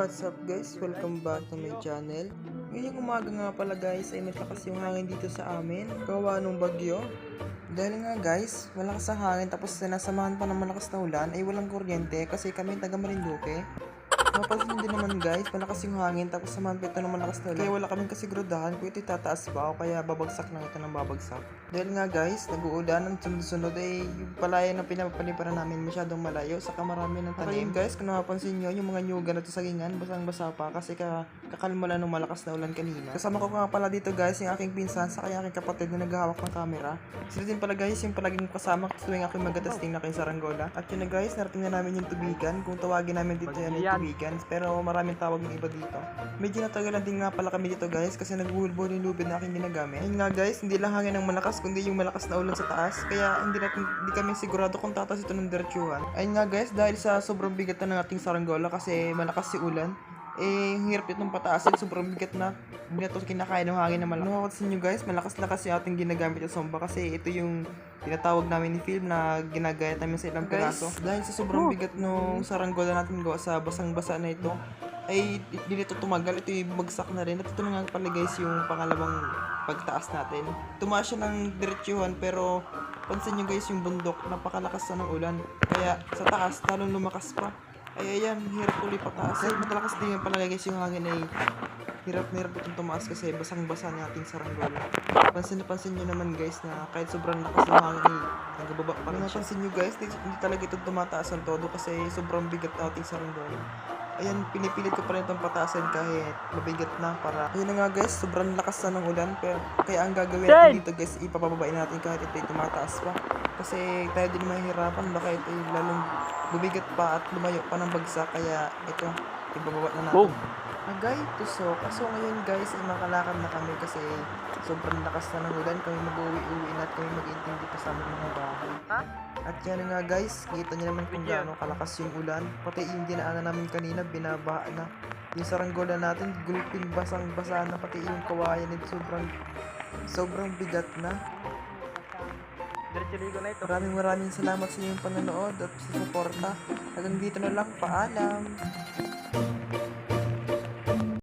what's up guys? Welcome back to my channel. Ngayong umaga nga pala guys ay malakas yung hangin dito sa amin. Gawa nung bagyo. Dahil nga guys, malakas ang hangin tapos sinasamahan pa ng malakas na ulan ay walang kuryente kasi kami taga Marinduque. Mapansin din naman guys, malakas yung hangin tapos pa ito ng malakas na ulan. Kaya wala kaming kasiguraduhan kung ito'y tataas ba o kaya babagsak lang ito ng babagsak. Dahil nga guys, nag-uulan ng sunod-sunod ay yung palayan na pinapaliparan namin masyadong malayo saka marami ng tanim. guys, kung napapansin nyo, yung mga nyuga na sagingan, basang-basa pa kasi ka kakalma lang ng malakas na ulan kanina. Kasama ko nga pala dito guys, yung aking pinsan saka yung aking kapatid na naghahawak ng camera. Sila din pala guys, yung palaging kasama tuwing ako magatasting na kay Saranggola. At yun na guys, narating na namin yung tubigan. Kung tawagin namin dito yan ay tubigan. Pero maraming tawag ng iba dito. Medyo natagalan din nga pala kami dito guys kasi nagbubulbo yung lubid na aking ginagamit. Ayun nga guys, hindi lang hangin ng malakas kundi yung malakas na ulan sa taas. Kaya hindi natin hindi kami sigurado kung tatas ito ng diretsuhan. Ayun nga guys, dahil sa sobrang bigat na ng ating saranggola kasi malakas si ulan, eh, hirap itong pataasin. Sobrang bigat na. Hindi na ito kinakain ng hangin na malakas. Nakakatsin nyo guys, malakas-lakas yung ating ginagamit yung somba kasi ito yung tinatawag namin ni film na ginagayat namin sa ilang piraso. Dahil sa sobrang bigat nung saranggola natin gawa sa basang-basa na ito, ay hindi nito tumagal. Ito yung bagsak na rin. At ito na nga pala guys yung pangalawang pagtaas natin. Tumaas siya ng diretsuhan pero pansin nyo guys yung bundok. Napakalakas na ng ulan. Kaya sa taas, lalong lumakas pa. Ay ayan, hirap tuloy pataas. Ay matalakas din yung pala guys yung hangin ay hirap na hirap itong tumaas kasi basang-basa ng ating saranggola. Pansin na pansin nyo naman guys na kahit sobrang lakas ng hangin ay nagbababa pa rin siya. Pansin nyo guys, hindi, hindi talaga ito tumataas ng todo kasi sobrang bigat ng ating saranggola. Ayan, pinipilit ko pa rin itong pataasin kahit mabigat na para... Ayun na nga guys, sobrang lakas na ng ulan. Pero kaya ang gagawin natin dito guys, ipapababain natin kahit ito'y tumataas pa. Kasi tayo din mahihirapan, baka ito'y lalong bumigat pa at lumayo pa ng bagsak. Kaya ito, ibababa na natin. Boom! Agay, tuso. Kaso ngayon guys, ay makalakad na kami kasi sobrang lakas na ng ulan. Kami mag-uwi-uwi na at kami mag-intindi pa sa aming mga bahay. Ha? At yan nga guys, kita niyo naman kung gaano kalakas yung ulan. Pati yung dinaanan namin kanina, binabaha na. Yung saranggola natin, gulping basang-basa na. Pati yung kawayan sobrang, sobrang bigat na. Diretso ligo na ito. Maraming maraming salamat sa inyong panonood at sa suporta. Hanggang dito na lang, paalam!